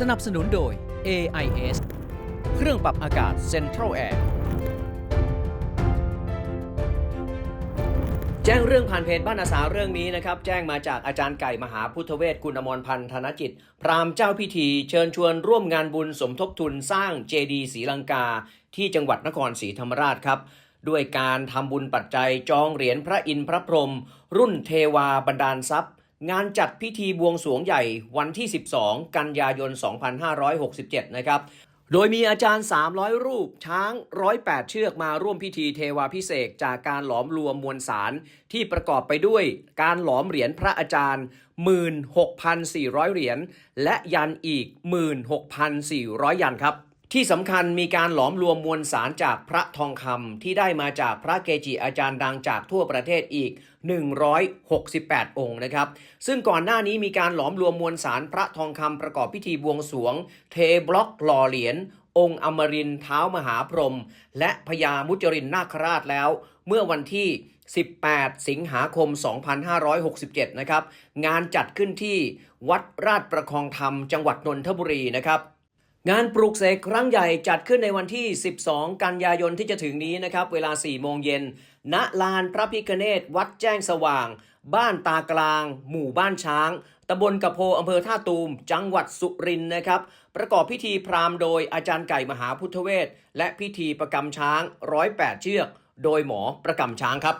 สนับสนุนโดย AIS เครื่องปรับอากาศ Central Air แจ้งเรื่องผ่านเพจบ้านอาสาเรื่องนี้นะครับ แจ้งมาจากอาจารย์ไก่มหาพุทธเวศกุณอมรพันธนจิต พรามเจ้าพิธี เชิญชวนร่วมงานบุญสมทบทุนสร้างเจดีย์ศรีลังกา ที่จังหวัดนครศรีธรรมราชครับ ด้วยการทำบุญปัจจัยจองเหรียญพระอินทร์พระพรหมรุ่นเทวาบันดาลทรัพย์ งานจัดพิธีบวงสรวงใหญ่วันที่ 12 กันยายน 2567 นะครับ โดยมีอาจารย์ 300 รูป ช้าง 108 เชือกมาร่วมพิธีเทวาพิเศษจากการหลอมรวมมวลสารที่ประกอบไปด้วยการหลอมเหรียญพระอาจารย์ 16,400 เหรียญและยันอีก 16,400 ยันครับ ที่สำคัญมีการหลอมรวมมวลสารจากพระทองคำที่ได้มาจากพระเกจิอาจารย์ดังจากทั่วประเทศอีก 168 องค์นะครับ ซึ่งก่อนหน้านี้มีการหลอมรวมมวลสารพระทองคำประกอบพิธีบวงสวง เทบล็อกหล่อเหรียญองค์อมรินเท้ามหาพรหมและพญามุจรินนาคราชแล้ว เมื่อวันที่ 18 สิงหาคม 2567 นะครับ งานจัดขึ้นที่วัดราชประคองธรรมจังหวัดนนทบุรีนะครับ งานปลูกเสกครั้งใหญ่จัดขึ้นในวันที่ 12 กันยายนที่จะถึงนี้นะครับ เวลา 4 โมงเย็น ณ ลานพระพิคเนตวัดแจ้งสว่าง บ้านตากลาง หมู่บ้านช้าง ตำบลกระโพอำเภอท่าตูม จังหวัดสุรินทร์นะครับ ประกอบพิธีพราหมณ์โดยอาจารย์ไก่มหาพุทธเวศและพิธีประกำช้าง 108 เชือก โดยหมอประกำช้างครับ